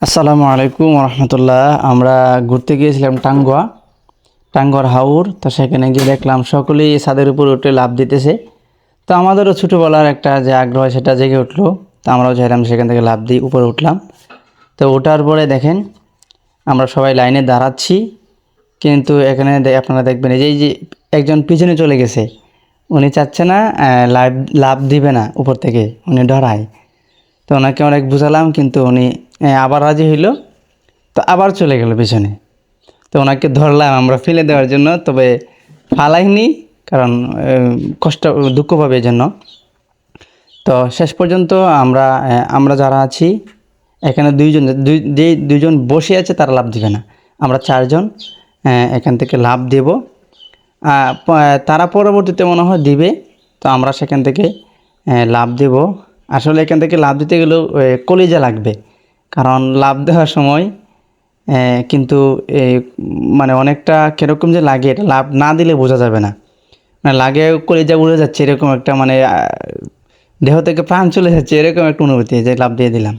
আসসালামু আলাইকুম রহমতুল্লাহ আমরা ঘুরতে গিয়েছিলাম টাঙ্গুয়া, টাঙ্গুয়ার হাউর তো সেখানে গিয়ে দেখলাম সকলেই ছাদের উপর উঠে লাভ দিতেছে। তো আমাদেরও ছোটোবেলার একটা যে আগ্রহ সেটা জেগে উঠল। তো আমরাও চাইলাম সেখান থেকে লাভ দিই উপরে উঠলাম। তো ওঠার পরে দেখেন, আমরা সবাই লাইনে দাঁড়াচ্ছি। কিন্তু এখানে আপনারা দেখবেন এই যে- একজন পিছনে চলে গেছে। উনি চাচ্ছে না লাভ লাভ দিবে না উপর থেকে, উনি ডরায়। তো ওনাকে অনেক বুঝালাম, কিন্তু উনি আবার রাজি হইল। তো আবার চলে গেল পিছনে। তো ওনাকে ধরলাম আমরা ফেলে দেওয়ার জন্য, তবে ফালাইনি, কারণ কষ্ট, দুঃখ পাবে জন্য তো শেষ পর্যন্ত আমরা আমরা যারা আছি, এখানে দুইজন, দুই, যে দুইজন বসে আছে তারা লাভ দিবে না। আমরা চারজন এখান থেকে লাভ দেব। তারা পরবর্তীতে মনে হয় দিবে, তো আমরা সেখান থেকে লাভ দেব। আসলে এখান থেকে লাভ দিতে গেলেও কলিজা লাগবে। কারণ লাভ দেওয়ার সময় কিন্তু এই মানে অনেকটা কীরকম যে লাগে, এটা লাভ না দিলে বোঝা যাবে না। মানে লাগে যা উড়ে যাচ্ছে, এরকম একটা মানে দেহ থেকে প্রাণ চলে যাচ্ছে, এরকম একটা অনুভূতি যে লাভ দিয়ে দিলাম।